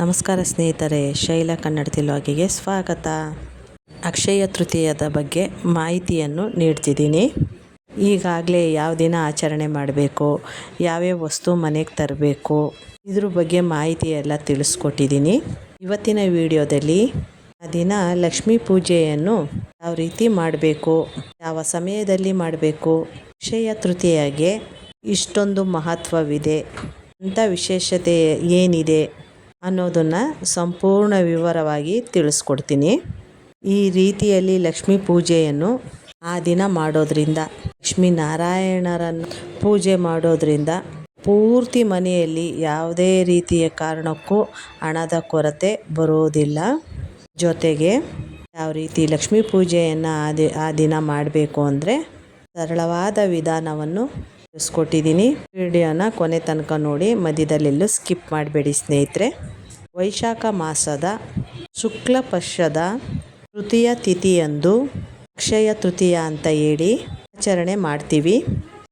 ನಮಸ್ಕಾರ ಸ್ನೇಹಿತರೆ, ಶೈಲ ಕನ್ನಡ ತಿಲುವಾಗಿಗೆ ಸ್ವಾಗತ. ಅಕ್ಷಯ ತೃತೀಯದ ಬಗ್ಗೆ ಮಾಹಿತಿಯನ್ನು ನೀಡ್ತಿದ್ದೀನಿ. ಈಗಾಗಲೇ ಯಾವ ದಿನ ಆಚರಣೆ ಮಾಡಬೇಕು, ಯಾವ್ಯಾವ ವಸ್ತು ಮನೆಗೆ ತರಬೇಕು, ಇದ್ರ ಬಗ್ಗೆ ಮಾಹಿತಿ ಎಲ್ಲ ತಿಳಿಸ್ಕೊಟ್ಟಿದ್ದೀನಿ. ಇವತ್ತಿನ ವಿಡಿಯೋದಲ್ಲಿ ಆ ದಿನ ಲಕ್ಷ್ಮೀ ಪೂಜೆಯನ್ನು ಯಾವ ರೀತಿ ಮಾಡಬೇಕು, ಯಾವ ಸಮಯದಲ್ಲಿ ಮಾಡಬೇಕು, ಅಕ್ಷಯ ತೃತೀಯಗೆ ಇಷ್ಟೊಂದು ಮಹತ್ವವಿದೆ, ಅಂತ ವಿಶೇಷತೆ ಏನಿದೆ ಅನ್ನೋದನ್ನು ಸಂಪೂರ್ಣ ವಿವರವಾಗಿ ತಿಳಿಸ್ಕೊಡ್ತೀನಿ. ಈ ರೀತಿಯಲ್ಲಿ ಲಕ್ಷ್ಮೀ ಪೂಜೆಯನ್ನು ಆ ದಿನ ಮಾಡೋದ್ರಿಂದ, ಲಕ್ಷ್ಮೀ ನಾರಾಯಣರನ್ನು ಪೂಜೆ ಮಾಡೋದ್ರಿಂದ ಪೂರ್ತಿ ಮನೆಯಲ್ಲಿ ಯಾವುದೇ ರೀತಿಯ ಕಾರಣಕ್ಕೂ ಹಣದ ಕೊರತೆ ಬರೋದಿಲ್ಲ. ಜೊತೆಗೆ ಯಾವ ರೀತಿ ಲಕ್ಷ್ಮೀ ಪೂಜೆಯನ್ನು ಆ ಆ ದಿನ ಮಾಡಬೇಕು ಅಂದರೆ ಸರಳವಾದ ವಿಧಾನವನ್ನು ತಿಳಿಸ್ಕೊಟ್ಟಿದ್ದೀನಿ. ವಿಡಿಯೋನ ಕೊನೆ ತನಕ ನೋಡಿ, ಮಧ್ಯದಲ್ಲೆಲ್ಲೂ ಸ್ಕಿಪ್ ಮಾಡಬೇಡಿ ಸ್ನೇಹಿತರೆ. ವೈಶಾಖ ಮಾಸದ ಶುಕ್ಲ ಪಕ್ಷದ ತೃತೀಯ ತಿಥಿಯಂದು ಅಕ್ಷಯ ತೃತೀಯ ಅಂತ ಹೇಳಿ ಆಚರಣೆ ಮಾಡ್ತೀವಿ.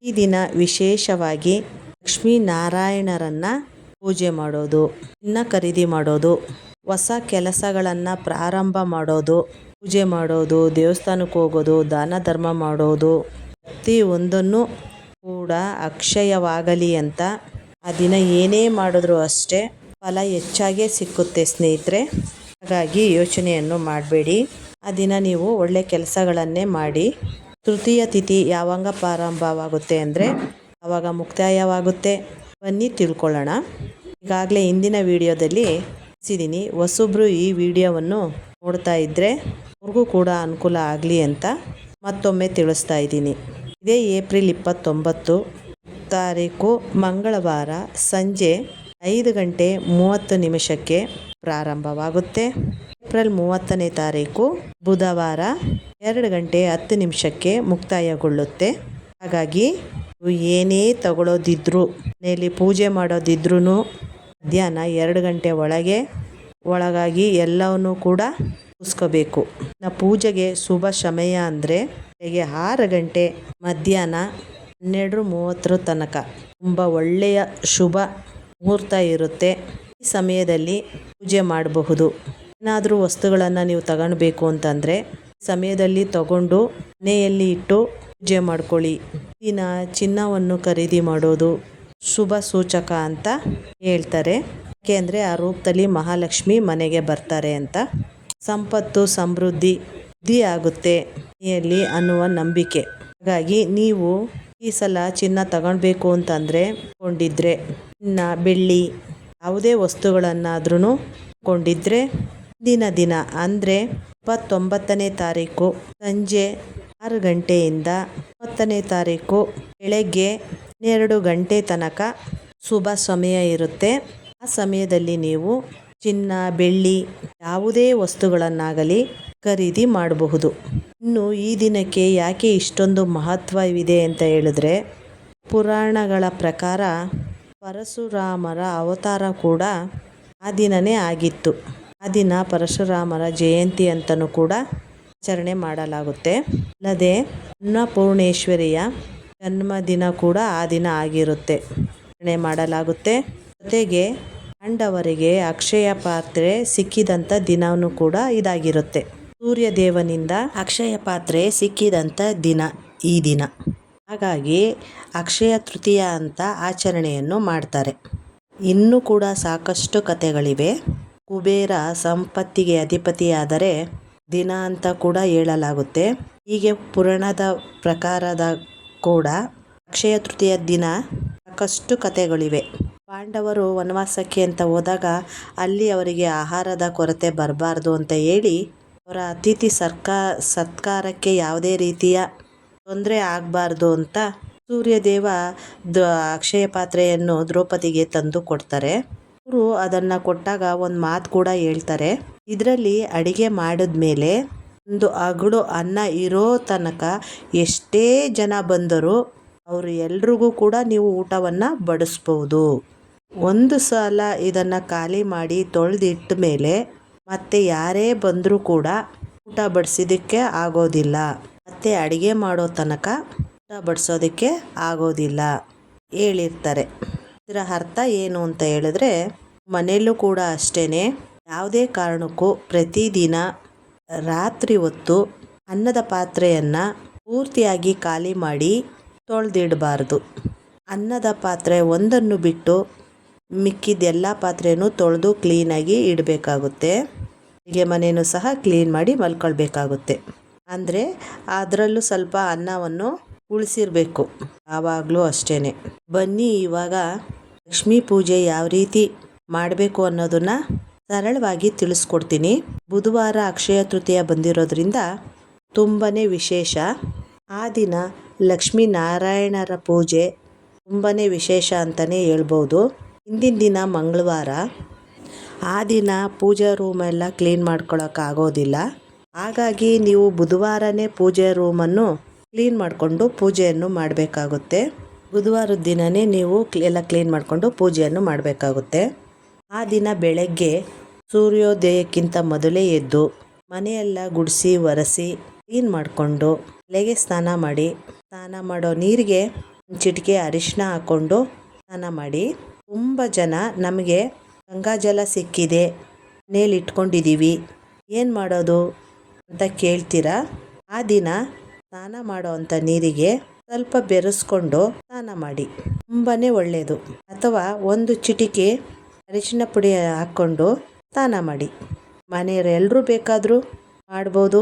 ಈ ದಿನ ವಿಶೇಷವಾಗಿ ಲಕ್ಷ್ಮೀ ನಾರಾಯಣರನ್ನು ಪೂಜೆ ಮಾಡೋದು, ಇನ್ನ ಖರೀದಿ ಮಾಡೋದು, ಹೊಸ ಕೆಲಸಗಳನ್ನು ಪ್ರಾರಂಭ ಮಾಡೋದು, ಪೂಜೆ ಮಾಡೋದು, ದೇವಸ್ಥಾನಕ್ಕೆ ಹೋಗೋದು, ದಾನ ಧರ್ಮ ಮಾಡೋದು ಪ್ರತಿಯೊಂದನ್ನು ಕೂಡ ಅಕ್ಷಯವಾಗಲಿ ಅಂತ ಆ ದಿನ ಏನೇ ಮಾಡಿದ್ರೂ ಅಷ್ಟೇ ಫಲ ಹೆಚ್ಚಾಗೇ ಸಿಕ್ಕುತ್ತೆ ಸ್ನೇಹಿತರೆ. ಹಾಗಾಗಿ ಯೋಚನೆಯನ್ನು ಮಾಡಬೇಡಿ. ಆ ದಿನ ನೀವು ಒಳ್ಳೆ ಕೆಲಸಗಳನ್ನೇ ಮಾಡಿ. ತೃತೀಯ ತಿಥಿ ಯಾವಾಗ ಪ್ರಾರಂಭವಾಗುತ್ತೆ ಅಂದರೆ ಆವಾಗ ಮುಕ್ತಾಯವಾಗುತ್ತೆ. ಬನ್ನಿ ತಿಳ್ಕೊಳ್ಳೋಣ. ಈಗಾಗಲೇ ಇಂದಿನ ವಿಡಿಯೋದಲ್ಲಿ ಸಿದ್ದೀನಿ ಹೊಸೊಬ್ಬರು ಈ ವಿಡಿಯೋವನ್ನು ನೋಡ್ತಾ ಇದ್ದರೆ ಅವ್ರಿಗೂ ಕೂಡ ಅನುಕೂಲ ಆಗಲಿ ಅಂತ ಮತ್ತೊಮ್ಮೆ ತಿಳಿಸ್ತಾ ಇದ್ದೀನಿ. ಇದೇ ಏಪ್ರಿಲ್ ಇಪ್ಪತ್ತೊಂಬತ್ತು ತಾರೀಕು ಮಂಗಳವಾರ ಸಂಜೆ ಐದು ಗಂಟೆ ಮೂವತ್ತು ನಿಮಿಷಕ್ಕೆ ಪ್ರಾರಂಭವಾಗುತ್ತೆ. ಏಪ್ರಿಲ್ ಮೂವತ್ತನೇ ತಾರೀಕು ಬುಧವಾರ ಎರಡು ಗಂಟೆ ಹತ್ತು ನಿಮಿಷಕ್ಕೆ ಮುಕ್ತಾಯಗೊಳ್ಳುತ್ತೆ. ಹಾಗಾಗಿ ಏನೇ ತಗೊಳ್ಳೋದಿದ್ರು ಮನೆಯಲ್ಲಿ ಪೂಜೆ ಮಾಡೋದಿದ್ರೂ ಮಧ್ಯಾಹ್ನ ಎರಡು ಗಂಟೆ ಒಳಗೆ ಒಳಗಾಗಿ ಎಲ್ಲವನ್ನೂ ಕೂಡ ಮುಗಿಸ್ಕೋಬೇಕು. ನಾ ಪೂಜೆಗೆ ಶುಭ ಸಮಯ ಅಂದರೆ ಬೆಳಗ್ಗೆ ಆರು ಗಂಟೆ ಮಧ್ಯಾಹ್ನ ಹನ್ನೆರಡು ಮೂವತ್ತರ ತನಕ. ತುಂಬ ಒಳ್ಳೆಯ ಶುಭ. ಮುಹೂರ್ತ ಇರುತ್ತೆ. ಈ ಸಮಯದಲ್ಲಿ ಪೂಜೆ ಮಾಡಬಹುದು. ಏನಾದರೂ ವಸ್ತುಗಳನ್ನು ನೀವು ತಗೊಳ್ಬೇಕು ಅಂತಂದರೆ ಸಮಯದಲ್ಲಿ ತಗೊಂಡು ಮನೆಯಲ್ಲಿ ಇಟ್ಟು ಪೂಜೆ ಮಾಡ್ಕೊಳ್ಳಿ. ದಿನ ಚಿನ್ನವನ್ನು ಖರೀದಿ ಮಾಡೋದು ಶುಭ ಸೂಚಕ ಅಂತ ಹೇಳ್ತಾರೆ. ಯಾಕೆಂದರೆ ಆ ರೂಪದಲ್ಲಿ ಮಹಾಲಕ್ಷ್ಮಿ ಮನೆಗೆ ಬರ್ತಾರೆ ಅಂತ. ಸಂಪತ್ತು, ಸಮೃದ್ಧಿ, ವೃದ್ಧಿ ಆಗುತ್ತೆ ಮನೆಯಲ್ಲಿ ಅನ್ನುವ ನಂಬಿಕೆ. ಹಾಗಾಗಿ ನೀವು ಈ ಸಲ ಚಿನ್ನ ತಗೊಳ್ಬೇಕು ಅಂತಂದರೆ ಕೊಂಡಿದ್ರೆ ಚಿನ್ನ ಬೆಳ್ಳಿ ಯಾವುದೇ ವಸ್ತುಗಳನ್ನಾದ್ರೂ ಕೊಂಡಿದ್ರೆ ದಿನ ದಿನ, ಅಂದರೆ ಇಪ್ಪತ್ತೊಂಬತ್ತನೇ ತಾರೀಕು ಸಂಜೆ ಆರು ಗಂಟೆಯಿಂದ ಮೂವತ್ತನೇ ತಾರೀಕು ಬೆಳಗ್ಗೆ ಹನ್ನೆರಡು ಗಂಟೆ ತನಕ ಶುಭ ಸಮಯ ಇರುತ್ತೆ. ಆ ಸಮಯದಲ್ಲಿ ನೀವು ಚಿನ್ನ, ಬೆಳ್ಳಿ ಯಾವುದೇ ವಸ್ತುಗಳನ್ನಾಗಲಿ ಖರೀದಿ ಮಾಡಬಹುದು. ಇನ್ನು ಈ ದಿನಕ್ಕೆ ಯಾಕೆ ಇಷ್ಟೊಂದು ಮಹತ್ವವಿದೆ ಅಂತ ಹೇಳಿದ್ರೆ, ಪುರಾಣಗಳ ಪ್ರಕಾರ ಪರಶುರಾಮರ ಅವತಾರ ಕೂಡ ಆ ದಿನವೇ ಆಗಿತ್ತು. ಆ ದಿನ ಪರಶುರಾಮರ ಜಯಂತಿ ಅಂತಲೂ ಕೂಡ ಆಚರಣೆ ಮಾಡಲಾಗುತ್ತೆ. ಅಲ್ಲದೆ ಅನ್ನಪೂರ್ಣೇಶ್ವರಿಯ ಜನ್ಮದಿನ ಕೂಡ ಆ ದಿನ ಆಗಿರುತ್ತೆ. ಆಚರಣೆ ಮಾಡಲಾಗುತ್ತೆ. ಜೊತೆಗೆ ಪಾಂಡವರಿಗೆ ಅಕ್ಷಯ ಪಾತ್ರೆ ಸಿಕ್ಕಿದಂಥ ದಿನವೂ ಕೂಡ ಇದಾಗಿರುತ್ತೆ. ಸೂರ್ಯದೇವನಿಂದ ಅಕ್ಷಯ ಪಾತ್ರೆ ಸಿಕ್ಕಿದಂಥ ದಿನ ಈ ದಿನ. ಹಾಗಾಗಿ ಅಕ್ಷಯ ತೃತೀಯ ಅಂತ ಆಚರಣೆಯನ್ನು ಮಾಡ್ತಾರೆ. ಇನ್ನೂ ಕೂಡ ಸಾಕಷ್ಟು ಕಥೆಗಳಿವೆ. ಕುಬೇರ ಸಂಪತ್ತಿಗೆ ಅಧಿಪತಿಯಾದರೆ ದಿನ ಅಂತ ಕೂಡ ಹೇಳಲಾಗುತ್ತೆ. ಹೀಗೆ ಪುರಾಣದ ಪ್ರಕಾರದ ಕೂಡ ಅಕ್ಷಯ ತೃತೀಯ ದಿನ ಸಾಕಷ್ಟು ಕಥೆಗಳಿವೆ. ಪಾಂಡವರು ವನವಾಸಕ್ಕೆ ಅಂತ ಹೋದಾಗ ಅಲ್ಲಿ ಅವರಿಗೆ ಆಹಾರದ ಕೊರತೆ ಬರಬಾರ್ದು ಅಂತ ಹೇಳಿ ಅವರ ಅತಿಥಿ ಸರ್ಕಾ ಸತ್ಕಾರಕ್ಕೆ ಯಾವುದೇ ರೀತಿಯ ತೊಂದರೆ ಆಗಬಾರ್ದು ಅಂತ ಸೂರ್ಯದೇವ ದ ಅಕ್ಷಯ ಪಾತ್ರೆಯನ್ನು ದ್ರೌಪದಿಗೆ ತಂದು ಕೊಡ್ತಾರೆ. ಅವರು ಅದನ್ನು ಕೊಟ್ಟಾಗ ಒಂದು ಮಾತು ಕೂಡ ಹೇಳ್ತಾರೆ. ಇದರಲ್ಲಿ ಅಡಿಗೆ ಮಾಡಿದ್ಮೇಲೆ ಒಂದು ಅಗಳು ಅನ್ನ ಇರೋ ತನಕ ಎಷ್ಟೇ ಜನ ಬಂದರೂ ಅವರು ಎಲ್ರಿಗೂ ಕೂಡ ನೀವು ಊಟವನ್ನು ಬಡಿಸ್ಬೋದು. ಒಂದು ಸಲ ಇದನ್ನು ಖಾಲಿ ಮಾಡಿ ತೊಳೆದಿಟ್ಟ ಮೇಲೆ ಮತ್ತೆ ಯಾರೇ ಬಂದರೂ ಕೂಡ ಊಟ ಬಡಿಸಿದ್ದಕ್ಕೆ ಆಗೋದಿಲ್ಲ. ಮತ್ತು ಅಡುಗೆ ಮಾಡೋ ತನಕ ಊಟ ಬಡಿಸೋದಕ್ಕೆ ಆಗೋದಿಲ್ಲ ಹೇಳಿರ್ತಾರೆ. ಇದರ ಅರ್ಥ ಏನು ಅಂತ ಹೇಳಿದ್ರೆ, ಮನೆಯಲ್ಲೂ ಕೂಡ ಅಷ್ಟೇ ಯಾವುದೇ ಕಾರಣಕ್ಕೂ ಪ್ರತಿದಿನ ರಾತ್ರಿ ಹೊತ್ತು ಅನ್ನದ ಪಾತ್ರೆಯನ್ನು ಪೂರ್ತಿಯಾಗಿ ಖಾಲಿ ಮಾಡಿ ತೊಳೆದಿಡಬಾರ್ದು. ಅನ್ನದ ಪಾತ್ರೆ ಒಂದನ್ನು ಬಿಟ್ಟು ಮಿಕ್ಕಿದ್ದೆಲ್ಲ ಪಾತ್ರೆನೂ ತೊಳೆದು ಕ್ಲೀನಾಗಿ ಇಡಬೇಕಾಗುತ್ತೆ. ಅಡುಗೆ ಮನೆಯೂ ಸಹ ಕ್ಲೀನ್ ಮಾಡಿ ಮಲ್ಕೊಳ್ಬೇಕಾಗುತ್ತೆ. ಅಂದರೆ ಅದರಲ್ಲೂ ಸ್ವಲ್ಪ ಅನ್ನವನ್ನು ಉಳಿಸಿರಬೇಕು. ಆವಾಗಲೂ ಅಷ್ಟೇ ಬನ್ನಿ ಇವಾಗ ಲಕ್ಷ್ಮೀ ಪೂಜೆ ಯಾವ ರೀತಿ ಮಾಡಬೇಕು ಅನ್ನೋದನ್ನು ಸರಳವಾಗಿ ತಿಳಿಸ್ಕೊಡ್ತೀನಿ. ಬುಧವಾರ ಅಕ್ಷಯ ತೃತೀಯ ಬಂದಿರೋದ್ರಿಂದ ತುಂಬಾ ವಿಶೇಷ. ಆ ದಿನ ಲಕ್ಷ್ಮೀನಾರಾಯಣರ ಪೂಜೆ ತುಂಬಾ ವಿಶೇಷ ಅಂತಲೇ ಹೇಳ್ಬೋದು. ಹಿಂದಿನ ದಿನ ಮಂಗಳವಾರ. ಆ ದಿನ ಪೂಜಾ ರೂಮೆಲ್ಲ ಕ್ಲೀನ್ ಮಾಡ್ಕೊಳಕ್ಕಾಗೋದಿಲ್ಲ ಹಾಗಾಗಿ ನೀವು ಬುಧವಾರನೇ ಪೂಜೆ ರೂಮನ್ನು ಕ್ಲೀನ್ ಮಾಡಿಕೊಂಡು ಪೂಜೆಯನ್ನು ಮಾಡಬೇಕಾಗುತ್ತೆ. ಬುಧವಾರದ ದಿನವೇ ನೀವು ಎಲ್ಲ ಕ್ಲೀನ್ ಮಾಡಿಕೊಂಡು ಪೂಜೆಯನ್ನು ಮಾಡಬೇಕಾಗುತ್ತೆ. ಆ ದಿನ ಬೆಳಗ್ಗೆ ಸೂರ್ಯೋದಯಕ್ಕಿಂತ ಮೊದಲೇ ಎದ್ದು ಮನೆಯೆಲ್ಲ ಗುಡಿಸಿ, ಒರೆಸಿ, ಕ್ಲೀನ್ ಮಾಡಿಕೊಂಡು ತಲೆಗೆ ಸ್ನಾನ ಮಾಡಿ, ಸ್ನಾನ ಮಾಡೋ ನೀರಿಗೆ ಚಿಟಿಕೆ ಅರಿಶಿನ ಹಾಕ್ಕೊಂಡು ಸ್ನಾನ ಮಾಡಿ, ತುಂಬ ಜನ ನಮಗೆ ಗಂಗಾಜಲ ಸಿಕ್ಕಿದೆ ಮನೇಲಿ ಇಟ್ಕೊಂಡಿದ್ದೀವಿ. ಏನು ಮಾಡೋದು? ಅಂತ ಕೇಳ್ತೀರಾ? ಆ ದಿನ ಸ್ನಾನ ಮಾಡೋ ನೀರಿಗೆ ಸ್ವಲ್ಪ ಬೆರೆಸ್ಕೊಂಡು ಸ್ನಾನ ಮಾಡಿ. ತುಂಬಾ ಒಳ್ಳೆಯದು ಅಥವಾ ಒಂದು ಚಿಟಿಕೆ ಅರಿಶಿನ ಪುಡಿ ಹಾಕ್ಕೊಂಡು ಸ್ನಾನ ಮಾಡಿ. ಮನೆಯವರು ಎಲ್ಲರೂ ಬೇಕಾದರೂ ಮಾಡ್ಬೋದು.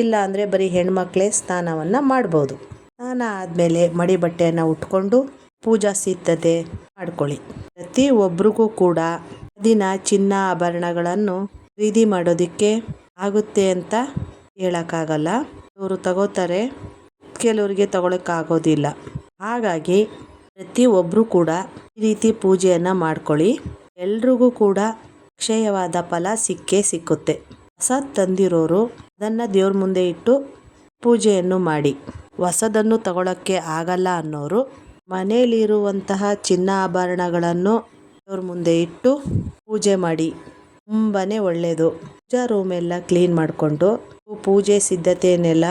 ಇಲ್ಲ ಅಂದರೆ ಬರೀ ಹೆಣ್ಮಕ್ಳೇ ಸ್ನಾನವನ್ನು ಮಾಡ್ಬೋದು. ಸ್ನಾನ ಆದಮೇಲೆ ಮಡಿ ಬಟ್ಟೆಯನ್ನು ಉಟ್ಕೊಂಡು ಪೂಜಾ ಸಿದ್ಧತೆ ಮಾಡ್ಕೊಳ್ಳಿ. ಪ್ರತಿ ಒಬ್ರಿಗೂ ಕೂಡ ದಿನ ಚಿನ್ನ ಆಭರಣಗಳನ್ನು ಖರೀದಿ ಮಾಡೋದಕ್ಕೆ ಆಗುತ್ತೆ ಅಂತ ಹೇಳೋಕ್ಕಾಗಲ್ಲ. ಅವರು ತಗೋತಾರೆ. ಕೆಲವರಿಗೆ ತಗೊಳಕ್ಕಾಗೋದಿಲ್ಲ. ಹಾಗಾಗಿ ಪ್ರತಿಯೊಬ್ಬರು ಕೂಡ ಈ ರೀತಿ ಪೂಜೆಯನ್ನು ಮಾಡ್ಕೊಳ್ಳಿ. ಎಲ್ರಿಗೂ ಕೂಡ ಅಕ್ಷಯವಾದ ಫಲ ಸಿಕ್ಕೇ ಸಿಕ್ಕುತ್ತೆ. ಹೊಸ ತಂದಿರೋರು ಅದನ್ನು ದೇವ್ರ ಮುಂದೆ ಇಟ್ಟು ಪೂಜೆಯನ್ನು ಮಾಡಿ. ಹೊಸದನ್ನು ತಗೊಳ್ಳೋಕ್ಕೆ ಆಗಲ್ಲ ಅನ್ನೋರು ಮನೆಯಲ್ಲಿರುವಂತಹ ಚಿನ್ನ ಆಭರಣಗಳನ್ನು ದೇವ್ರ ಮುಂದೆ ಇಟ್ಟು ಪೂಜೆ ಮಾಡಿ. ತುಂಬಾ ಒಳ್ಳೆಯದು ಪೂಜಾ ಎಲ್ಲ ಕ್ಲೀನ್ ಮಾಡಿಕೊಂಡು ಪೂಜೆ ಸಿದ್ಧತೆಯನ್ನೆಲ್ಲ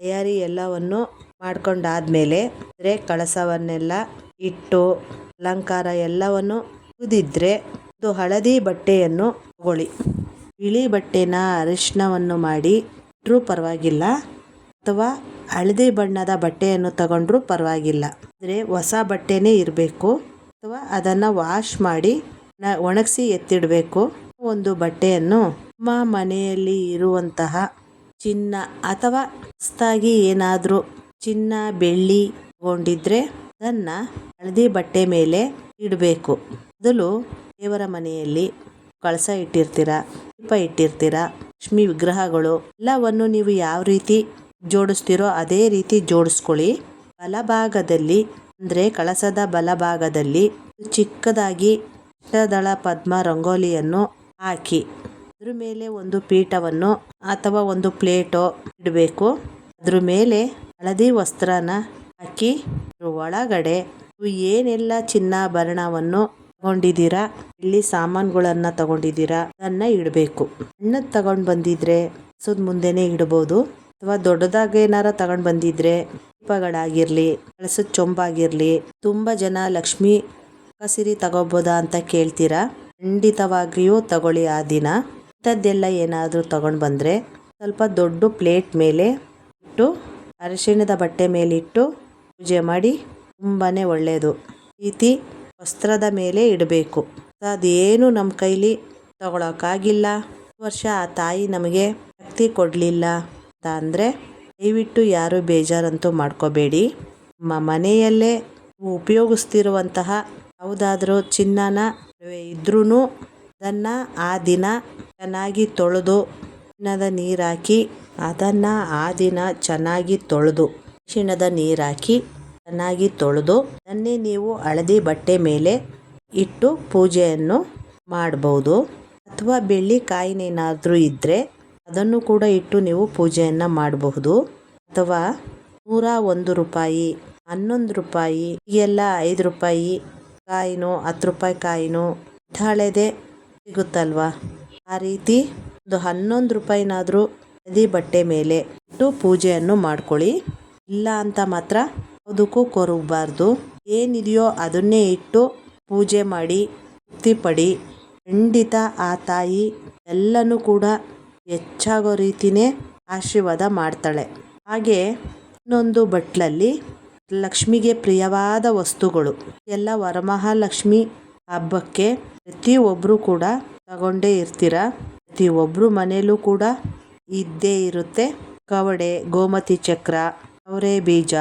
ತಯಾರಿ ಎಲ್ಲವನ್ನು ಮಾಡ್ಕೊಂಡಾದ್ಮೇಲೆ ಅಂದರೆ ಕಳಸವನ್ನೆಲ್ಲ ಇಟ್ಟು ಅಲಂಕಾರ ಎಲ್ಲವನ್ನು ಕುದಿದ್ರೆ ಒಂದು ಹಳದಿ ಬಟ್ಟೆಯನ್ನು ತಗೊಳ್ಳಿ. ಬಿಳಿ ಬಟ್ಟೆನ ಅರಿಶಿನವನ್ನು ಮಾಡಿ ಇಟ್ಟರೂ ಪರವಾಗಿಲ್ಲ ಅಥವಾ ಹಳದಿ ಬಣ್ಣದ ಬಟ್ಟೆಯನ್ನು ತಗೊಂಡ್ರೂ ಪರವಾಗಿಲ್ಲ. ಅಂದರೆ ಹೊಸ ಬಟ್ಟೆನೇ ಇರಬೇಕು ಅಥವಾ ಅದನ್ನು ವಾಶ್ ಮಾಡಿ ಒಣಗಿಸಿ ಎತ್ತಿಡಬೇಕು. ಒಂದು ಬಟ್ಟೆಯನ್ನು ನಮ್ಮ ಮನೆಯಲ್ಲಿ ಇರುವಂತಹ ಚಿನ್ನ ಅಥವಾ ಹೊಸ್ತಾಗಿ ಏನಾದರೂ ಚಿನ್ನ, ಬೆಳ್ಳಿ ತಗೊಂಡಿದ್ರೆ ಅದನ್ನು ಹಳದಿ ಬಟ್ಟೆ ಮೇಲೆ ಇಡಬೇಕು. ಮೊದಲು ದೇವರ ಮನೆಯಲ್ಲಿ ಕಳಸ ಇಟ್ಟಿರ್ತೀರ, ದೀಪ ಇಟ್ಟಿರ್ತೀರ, ಲಕ್ಷ್ಮಿ ವಿಗ್ರಹಗಳು ಎಲ್ಲವನ್ನು ನೀವು ಯಾವ ರೀತಿ ಜೋಡಿಸ್ತೀರೋ ಅದೇ ರೀತಿ ಜೋಡಿಸ್ಕೊಳ್ಳಿ. ಬಲಭಾಗದಲ್ಲಿ ಅಂದರೆ ಕಳಸದ ಬಲಭಾಗದಲ್ಲಿ ಚಿಕ್ಕದಾಗಿ ಅಷ್ಟದಳ ಪದ್ಮ ರಂಗೋಲಿಯನ್ನು ಹಾಕಿ. ಅದ್ರ ಮೇಲೆ ಒಂದು ಪೀಠವನ್ನು ಅಥವಾ ಒಂದು ಪ್ಲೇಟೋ ಇಡಬೇಕು. ಅದ್ರ ಮೇಲೆ ಹಳದಿ ವಸ್ತ್ರನ ಹಾಕಿ ಒಳಗಡೆ ಏನೆಲ್ಲ ಚಿನ್ನಾಭರಣವನ್ನು ತಗೊಂಡಿದ್ದೀರಾ ಇಲ್ಲಿ ಸಾಮಾನುಗಳನ್ನ ತಗೊಂಡಿದ್ದೀರಾ ಅದನ್ನ ಇಡಬೇಕು. ಸಣ್ಣದು ತಗೊಂಡು ಬಂದಿದ್ರೆ ಸುದ್ ಮುಂದೆನೆ ಇಡಬಹುದು ಅಥವಾ ದೊಡ್ಡದಾಗಿ ಏನಾರ ತಗೊಂಡು ಬಂದಿದ್ರೆ ದೀಪಗಳಾಗಿರ್ಲಿ ಕಳಸದ ಚೊಂಬಾಗಿರ್ಲಿ, ತುಂಬಾ ಜನ ಲಕ್ಷ್ಮಿ ಕಸಿರಿ ತಗೋಬೋದಾ ಅಂತ ಕೇಳ್ತೀರಾ? ಖಂಡಿತವಾಗಿಯೂ ತಗೊಳ್ಳಿ ಆ ದಿನ. ಇಂಥದ್ದೆಲ್ಲ ಏನಾದರೂ ತಗೊಂಡು ಬಂದರೆ ಸ್ವಲ್ಪ ದೊಡ್ಡ ಪ್ಲೇಟ್ ಮೇಲೆ ಇಟ್ಟು, ಅರಿಶಿಣದ ಬಟ್ಟೆ ಮೇಲಿಟ್ಟು ಪೂಜೆ ಮಾಡಿ ತುಂಬಾ ಒಳ್ಳೆಯದು ರೀತಿ ವಸ್ತ್ರದ ಮೇಲೆ ಇಡಬೇಕು. ಅದೇನು ನಮ್ಮ ಕೈಲಿ ತಗೊಳಕ್ಕಾಗಿಲ್ಲ. ವರ್ಷ ಆ ತಾಯಿ ನಮಗೆ ಶಕ್ತಿ ಕೊಡಲಿಲ್ಲ ಅಂತ ಅಂದರೆ ದಯವಿಟ್ಟು ಯಾರೂ ಬೇಜಾರಂತೂ ಮಾಡ್ಕೋಬೇಡಿ. ನಮ್ಮ ಮನೆಯಲ್ಲೇ ಉಪಯೋಗಿಸ್ತಿರುವಂತಹ ಯಾವುದಾದ್ರೂ ಚಿನ್ನನ ಇದ್ರೂ ಅದನ್ನು ಆ ದಿನ ಚೆನ್ನಾಗಿ ತೊಳೆದು ಅರಿಶಿಣದ ನೀರಾಕಿ ಹಾಕಿ ಅದನ್ನು ಆ ದಿನ ಚೆನ್ನಾಗಿ ತೊಳೆದು ಅರಿಶಿಣದ ನೀರಾಕಿ ಚೆನ್ನಾಗಿ ತೊಳೆದು, ಅದನ್ನೇ ನೀವು ಹಳದಿ ಬಟ್ಟೆ ಮೇಲೆ ಇಟ್ಟು ಪೂಜೆಯನ್ನು ಮಾಡ್ಬೋದು. ಅಥವಾ ಬೆಳ್ಳಿ ಕಾಯಿನೇನಾದರೂ ಇದ್ದರೆ ಅದನ್ನು ಕೂಡ ಇಟ್ಟು ನೀವು ಪೂಜೆಯನ್ನು ಮಾಡಬಹುದು. ಅಥವಾ ನೂರ ಒಂದು ರೂಪಾಯಿ, ಹನ್ನೊಂದು ರೂಪಾಯಿ, ಈಗೆಲ್ಲ ಐದು ರೂಪಾಯಿ ಕಾಯಿನೋ, ಹತ್ತು ರೂಪಾಯಿ ಕಾಯಿನೋ ಹಳೆದೇ ಸಿಗುತ್ತಲ್ವಾ? ಆ ರೀತಿ ಒಂದು ಹನ್ನೊಂದು ರೂಪಾಯಿನಾದರೂ ಹಳದಿ ಬಟ್ಟೆ ಮೇಲೆ ಇಟ್ಟು ಪೂಜೆಯನ್ನು ಮಾಡ್ಕೊಳ್ಳಿ. ಇಲ್ಲ ಅಂತ ಮಾತ್ರ ಯಾವುದಕ್ಕೂ ಕೊರಗಬಾರ್ದು. ಏನಿದೆಯೋ ಅದನ್ನೇ ಇಟ್ಟು ಪೂಜೆ ಮಾಡಿ ತೃಪ್ತಿ ಪಡಿ ಖಂಡಿತ ಆ ತಾಯಿ ಎಲ್ಲನೂ ಕೂಡ ಹೆಚ್ಚಾಗೋ ರೀತಿಯೇ ಆಶೀರ್ವಾದ ಮಾಡ್ತಾಳೆ. ಹಾಗೆ ಇನ್ನೊಂದು ಬಟ್ಲಲ್ಲಿ ಲಕ್ಷ್ಮಿಗೆ ಪ್ರಿಯವಾದ ವಸ್ತುಗಳು. ಎಲ್ಲ ವರಮಹಾಲಕ್ಷ್ಮಿ ಹಬ್ಬಕ್ಕೆ ಪ್ರತಿಯೊಬ್ಬರು ಕೂಡ ತಗೊಂಡೇ ಇರ್ತೀರ? ಪ್ರತಿಯೊಬ್ಬರು ಮನೆಯಲ್ಲೂ ಕೂಡ ಇದ್ದೇ ಇರುತ್ತೆ. ಕವಡೆ, ಗೋಮತಿ ಚಕ್ರ, ಅವರೆ ಬೀಜ,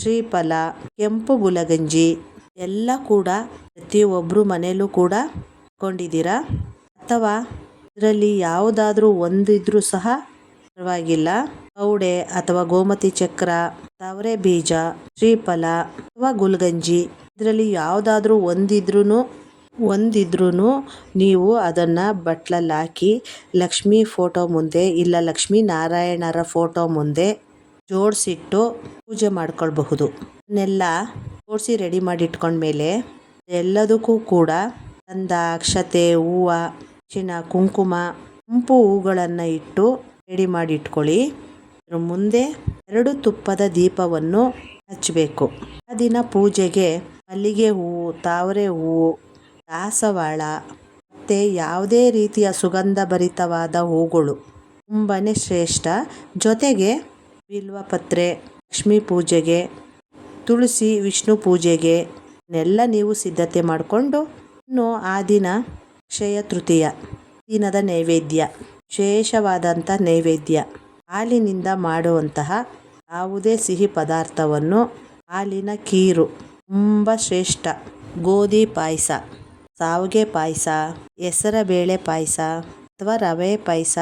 ಶ್ರೀಫಲ, ಕೆಂಪು ಗುಲಗಂಜಿ ಎಲ್ಲ ಕೂಡ ಪ್ರತಿಯೊಬ್ಬರು ಮನೆಯಲ್ಲೂ ಕೂಡ ಕೊಂಡಿದ್ದೀರಾ ಅಥವಾ ಇದರಲ್ಲಿ ಯಾವುದಾದ್ರೂ ಒಂದಿದ್ರೂ ಸಹ ಪರವಾಗಿಲ್ಲ? ಕೌಡೆ ಅಥವಾ ಗೋಮತಿ ಚಕ್ರ ತಾವರೆ ಬೀಜ, ಶ್ರೀಫಲ ಅಥವಾ ಗುಲ್ಗಂಜಿ ಇದರಲ್ಲಿ ಯಾವುದಾದ್ರೂ ಒಂದಿದ್ರೂ ಒಂದಿದ್ರೂ ನೀವು ಅದನ್ನು ಬಟ್ಲಲ್ಲಿ ಹಾಕಿ ಲಕ್ಷ್ಮೀ ಫೋಟೋ ಮುಂದೆ ಇಲ್ಲ ಲಕ್ಷ್ಮೀ ನಾರಾಯಣರ ಫೋಟೋ ಮುಂದೆ ಜೋಡಿಸಿಟ್ಟು ಪೂಜೆ ಮಾಡ್ಕೊಳ್ಬಹುದು. ಇದನ್ನೆಲ್ಲ ಜೋಡಿಸಿ ರೆಡಿ ಮಾಡಿ ಇಟ್ಕೊಂಡ್ಮೇಲೆ ಎಲ್ಲದಕ್ಕೂ ಕೂಡ ಗಂಧ ಅಕ್ಷತೆ ಹೂವು ಚಿನ್ನ ಕುಂಕುಮ ಕೆಂಪು ಹೂಗಳನ್ನು ಇಟ್ಟು ರೆಡಿ ಮಾಡಿ ಇಟ್ಕೊಳ್ಳಿ ಅದ್ರ ಮುಂದೆ ಎರಡು ತುಪ್ಪದ ದೀಪವನ್ನು ಹಚ್ಚಬೇಕು ಆ ದಿನ ಪೂಜೆಗೆ ಮಲ್ಲಿಗೆ ಹೂವು, ತಾವರೆ ಹೂವು ದಾಸವಾಳ. ಮತ್ತು ಯಾವುದೇ ರೀತಿಯ ಸುಗಂಧ ಭರಿತವಾದ ಹೂಗಳು. ತುಂಬಾ ಶ್ರೇಷ್ಠ. ಜೊತೆಗೆ ಬಿಲ್ವಪತ್ರೆ ಲಕ್ಷ್ಮೀ ಪೂಜೆಗೆ, ತುಳಸಿ ವಿಷ್ಣು ಪೂಜೆಗೆ ಎಲ್ಲ ನೀವು ಸಿದ್ಧತೆ ಮಾಡಿಕೊಂಡು ಇನ್ನು ಆ ದಿನ ಅಕ್ಷಯ ತೃತೀಯ, ದಿನದ ನೈವೇದ್ಯ, ವಿಶೇಷವಾದಂಥ ನೈವೇದ್ಯ. ಹಾಲಿನಿಂದ ಮಾಡುವಂತಹ ಯಾವುದೇ ಸಿಹಿ ಪದಾರ್ಥವನ್ನು ಹಾಲಿನ ಕೀರು. ತುಂಬ ಶ್ರೇಷ್ಠ. ಗೋಧಿ ಪಾಯಸ. ಶಾವಿಗೆ ಪಾಯಸ ಹೆಸರುಬೇಳೆ ಪಾಯಸ ಅಥವಾ ರವೆ ಪಾಯಸ,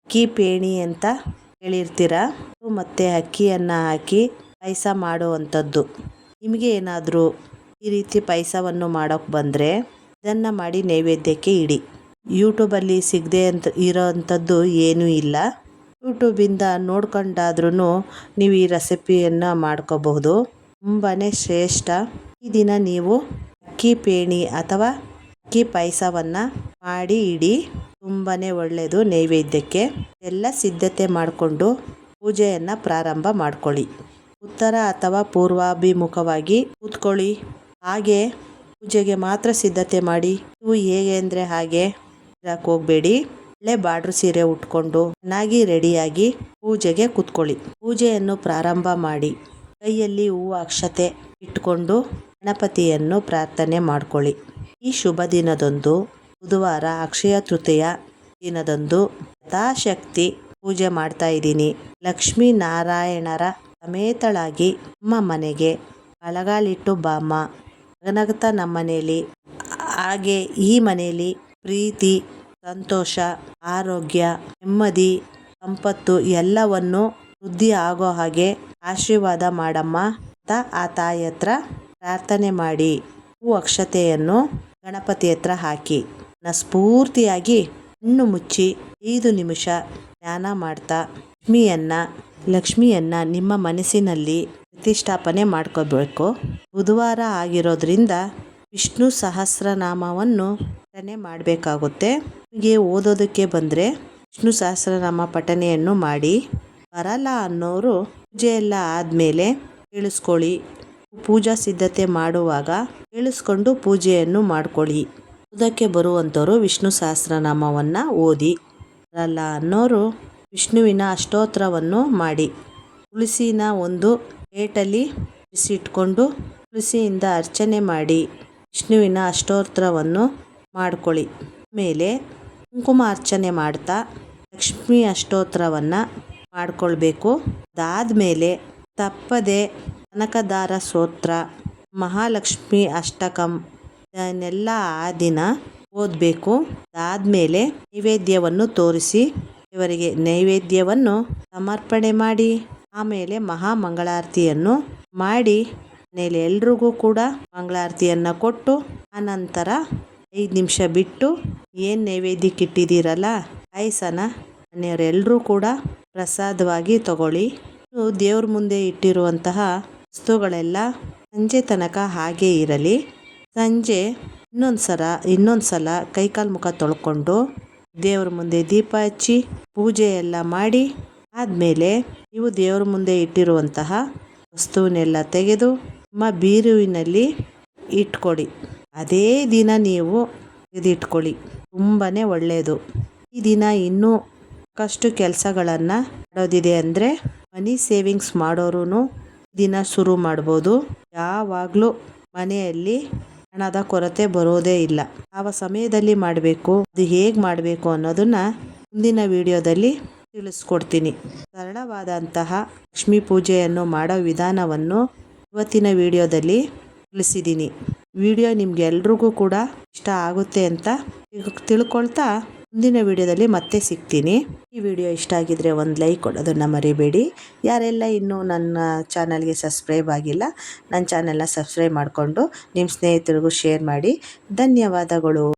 ಅಕ್ಕಿ ಪೇಣಿ ಅಂತ ಹೇಳಿರ್ತೀರ? ಮತ್ತು ಅಕ್ಕಿಯನ್ನು ಹಾಕಿ ಪಾಯಸ ಮಾಡುವಂಥದ್ದು. ನಿಮಗೆ ಏನಾದರೂ ಈ ರೀತಿ ಪಾಯಸವನ್ನು ಮಾಡೋಕ್ಕೆ ಬಂದರೆ ಇದನ್ನು ಮಾಡಿ ನೈವೇದ್ಯಕ್ಕೆ ಇಡಿ. ಯೂಟ್ಯೂಬಲ್ಲಿ ಸಿಗದೆ ಅಂತ ಇರೋ ಅಂಥದ್ದು ಏನೂ ಇಲ್ಲ. ಯೂಟ್ಯೂಬಿಂದ ನೋಡ್ಕೊಂಡಾದ್ರೂ ನೀವು ಈ ರೆಸಿಪಿಯನ್ನು ಮಾಡ್ಕೋಬಹುದು. ತುಂಬಾ ಶ್ರೇಷ್ಠ. ಈ ದಿನ ನೀವು ಅಕ್ಕಿ ಪೇಣಿ ಅಥವಾ ಅಕ್ಕಿ ಪಾಯಸವನ್ನು ಮಾಡಿ ಇಡಿ. ತುಂಬಾ ಒಳ್ಳೆಯದು ನೈವೇದ್ಯಕ್ಕೆ. ಎಲ್ಲ ಸಿದ್ಧತೆ ಮಾಡಿಕೊಂಡು ಪೂಜೆಯನ್ನು ಪ್ರಾರಂಭ ಮಾಡ್ಕೊಳ್ಳಿ. ಉತ್ತರ ಅಥವಾ ಪೂರ್ವಾಭಿಮುಖವಾಗಿ ಕೂತ್ಕೊಳ್ಳಿ. ಹಾಗೆ ಪೂಜೆಗೆ ಮಾತ್ರ ಸಿದ್ಧತೆ ಮಾಡಿ. ನೀವು ಹೇಗೆ ಅಂದರೆ ಹಾಗೆ ಇರಕ್ಕೆ ಹೋಗಬೇಡಿ. ಒಳ್ಳೆ ಬಾರ್ಡ್ರ್ ಸೀರೆ ಉಟ್ಕೊಂಡು ಚೆನ್ನಾಗಿ ರೆಡಿಯಾಗಿ ಪೂಜೆಗೆ ಕೂತ್ಕೊಳ್ಳಿ. ಪೂಜೆಯನ್ನು ಪ್ರಾರಂಭ ಮಾಡಿ. ಕೈಯಲ್ಲಿ ಹೂವು ಅಕ್ಷತೆ ಇಟ್ಕೊಂಡು ಗಣಪತಿಯನ್ನು ಪ್ರಾರ್ಥನೆ ಮಾಡ್ಕೊಳ್ಳಿ. ಈ ಶುಭ ದಿನದಂದು ಬುಧವಾರ ಅಕ್ಷಯ ತೃತೀಯ ದಿನದಂದು ಯಥಾಶಕ್ತಿ ಪೂಜೆ ಮಾಡ್ತಾ ಇದ್ದೀನಿ. ಲಕ್ಷ್ಮೀ ನಾರಾಯಣರ ಸಮೇತಳಾಗಿ ನಮ್ಮ ಮನೆಗೆ ಅಳಗಾಲಿಟ್ಟು ಬಾಮ್ಮ ನಗನಗ್ತಾ ನಮ್ಮ ಮನೆಯಲ್ಲಿ ಹಾಗೆ ಈ ಮನೆಯಲ್ಲಿ ಪ್ರೀತಿ, ಸಂತೋಷ, ಆರೋಗ್ಯ, ನೆಮ್ಮದಿ, ಸಂಪತ್ತು ಎಲ್ಲವನ್ನು ವೃದ್ಧಿ ಆಗೋ ಹಾಗೆ ಆಶೀರ್ವಾದ ಮಾಡಮ್ಮ ಅಂತ ಆ ತಾಯಿ ಹತ್ರ ಪ್ರಾರ್ಥನೆ ಮಾಡಿ. ಹೂ ಅಕ್ಷತೆಯನ್ನು ಗಣಪತಿ ಹತ್ರ ಹಾಕಿ ಸ್ಫೂರ್ತಿಯಾಗಿ ಕಣ್ಣು ಮುಚ್ಚಿ ಐದು ನಿಮಿಷ ಧ್ಯಾನ ಮಾಡ್ತಾ, ಲಕ್ಷ್ಮಿಯನ್ನ, ಲಕ್ಷ್ಮಿಯನ್ನು ನಿಮ್ಮ ಮನಸ್ಸಿನಲ್ಲಿ ಪ್ರತಿಷ್ಠಾಪನೆ ಮಾಡ್ಕೋಬೇಕು. ಬುಧವಾರ ಆಗಿರೋದ್ರಿಂದ ವಿಷ್ಣು ಸಹಸ್ರನಾಮವನ್ನು ಪಠನೆ ಮಾಡಬೇಕಾಗುತ್ತೆ. ನಿಮಗೆ ಓದೋದಕ್ಕೆ ಬಂದರೆ ವಿಷ್ಣು ಸಹಸ್ರನಾಮ ಪಠನೆಯನ್ನು ಮಾಡಿ, ಬರಲ್ಲ ಅನ್ನೋರು ಪೂಜೆ ಎಲ್ಲ ಆದಮೇಲೆ ಕೇಳಿಸ್ಕೊಳ್ಳಿ. ಪೂಜಾ ಸಿದ್ಧತೆ ಮಾಡುವಾಗ ಕೇಳಿಸ್ಕೊಂಡು ಪೂಜೆಯನ್ನು ಮಾಡ್ಕೊಳ್ಳಿ. ಓದೋಕ್ಕೆ ಬರುವಂಥವರು ವಿಷ್ಣು ಸಹಸ್ರನಾಮವನ್ನು ಓದಿ ಬರಲ್ಲ ಅನ್ನೋರು ವಿಷ್ಣುವಿನ ಅಷ್ಟೋತ್ತರವನ್ನು ಮಾಡಿ. ತುಳಸಿನ ಒಂದು ಪ್ಲೇಟಲ್ಲಿ ಬಿಸಿಟ್ಕೊಂಡು ತುಳಸಿಯಿಂದ ಅರ್ಚನೆ ಮಾಡಿ ವಿಷ್ಣುವಿನ ಅಷ್ಟೋತ್ತರವನ್ನು ಮಾಡ್ಕೊಳ್ಳಿ. ಮೇಲೆ ಕುಂಕುಮ ಅರ್ಚನೆ ಮಾಡ್ತಾ ಲಕ್ಷ್ಮಿ ಅಷ್ಟೋತ್ತರವನ್ನು ಮಾಡ್ಕೊಳ್ಬೇಕು. ಅದಾದಮೇಲೆ ತಪ್ಪದೆ ಕನಕದಾರ ಸ್ತೋತ್ರ, ಮಹಾಲಕ್ಷ್ಮಿ ಅಷ್ಟಕಂ ಇದನ್ನೆಲ್ಲ ಆ ದಿನ ಓದಬೇಕು. ಅದಾದಮೇಲೆ ನೈವೇದ್ಯವನ್ನು ತೋರಿಸಿ ಇವರಿಗೆ ನೈವೇದ್ಯವನ್ನು ಸಮರ್ಪಣೆ ಮಾಡಿ, ಆಮೇಲೆ ಮಹಾ ಮಂಗಳಾರತಿಯನ್ನು ಮಾಡಿ ಮನೇಲಿ ಎಲ್ರಿಗೂ ಕೂಡ ಮಂಗಳಾರತಿಯನ್ನು ಕೊಟ್ಟು, ಆನಂತರ ಐದು ನಿಮಿಷ ಬಿಟ್ಟು ಏನು ನೈವೇದ್ಯಕ್ಕೆ ಇಟ್ಟಿದ್ದೀರಲ್ಲ, ಪಾಯಸನ ಮನೆಯವರೆಲ್ಲರೂ ಕೂಡ ಪ್ರಸಾದವಾಗಿ ತಗೊಳ್ಳಿ. ದೇವ್ರ ಮುಂದೆ ಇಟ್ಟಿರುವಂತಹ ವಸ್ತುಗಳೆಲ್ಲ ಸಂಜೆ ತನಕ ಹಾಗೆ ಇರಲಿ. ಸಂಜೆ ಇನ್ನೊಂದು ಸಲ ಇನ್ನೊಂದು ಸಲ ಕೈಕಾಲು ಮುಖ ತೊಳ್ಕೊಂಡು ದೇವ್ರ ಮುಂದೆ ದೀಪ ಹಚ್ಚಿ ಪೂಜೆ ಎಲ್ಲ ಮಾಡಿ ಆದಮೇಲೆ ನೀವು ದೇವ್ರ ಮುಂದೆ ಇಟ್ಟಿರುವಂತಹ ವಸ್ತುವನ್ನೆಲ್ಲ ತೆಗೆದು ನಿಮ್ಮ ಬೀರುವಿನಲ್ಲಿ ಇಟ್ಕೊಡಿ ಅದೇ ದಿನ ನೀವು ತೆಗೆದಿಟ್ಕೊಳ್ಳಿ. ತುಂಬಾ ಒಳ್ಳೆಯದು ಈ ದಿನ ಇನ್ನೂ ಸಾಕಷ್ಟು ಕೆಲಸಗಳನ್ನು ಮಾಡೋದಿದೆ ಅಂದರೆ ಮನಿ ಸೇವಿಂಗ್ಸ್ ಮಾಡೋರು ದಿನ ಶುರು ಮಾಡ್ಬೋದು. ಯಾವಾಗಲೂ ಮನೆಯಲ್ಲಿ ಹಣದ ಕೊರತೆ ಬರೋದೇ ಇಲ್ಲ. ಯಾವ ಸಮಯದಲ್ಲಿ ಮಾಡಬೇಕು, ಅದು ಹೇಗೆ ಮಾಡಬೇಕು ಅನ್ನೋದನ್ನು ಮುಂದಿನ ವಿಡಿಯೋದಲ್ಲಿ ತಿಳಿಸ್ಕೊಡ್ತೀನಿ. ಸರಳವಾದಂತಹ ಲಕ್ಷ್ಮಿ ಪೂಜೆಯನ್ನು ಮಾಡೋ ವಿಧಾನವನ್ನು ಇವತ್ತಿನ ವಿಡಿಯೋದಲ್ಲಿ ತಿಳಿಸಿದ್ದೀನಿ. ವಿಡಿಯೋ ನಿಮ್ಗೆಲ್ರಿಗೂ ಕೂಡ ಇಷ್ಟ ಆಗುತ್ತೆ ಅಂತ ತಿಳ್ಕೊಳ್ತಾ ಮುಂದಿನ ವಿಡಿಯೋದಲ್ಲಿ ಮತ್ತೆ ಸಿಗ್ತೀನಿ. ಈ ವಿಡಿಯೋ ಇಷ್ಟ ಆಗಿದ್ರೆ ಒಂದು ಲೈಕ್ ಕೊಡೋದನ್ನು ಮರಿಬೇಡಿ. ಯಾರೆಲ್ಲ ಇನ್ನೂ ನನ್ನ ಚಾನಲ್ಗೆ ಸಬ್ಸ್ಕ್ರೈಬ್ ಆಗಿಲ್ಲ, ನನ್ನ ಚಾನಲ್ನ ಸಬ್ಸ್ಕ್ರೈಬ್ ಮಾಡಿಕೊಂಡು ನಿಮ್ಮ ಸ್ನೇಹಿತರಿಗೂ ಶೇರ್ ಮಾಡಿ. ಧನ್ಯವಾದಗಳು.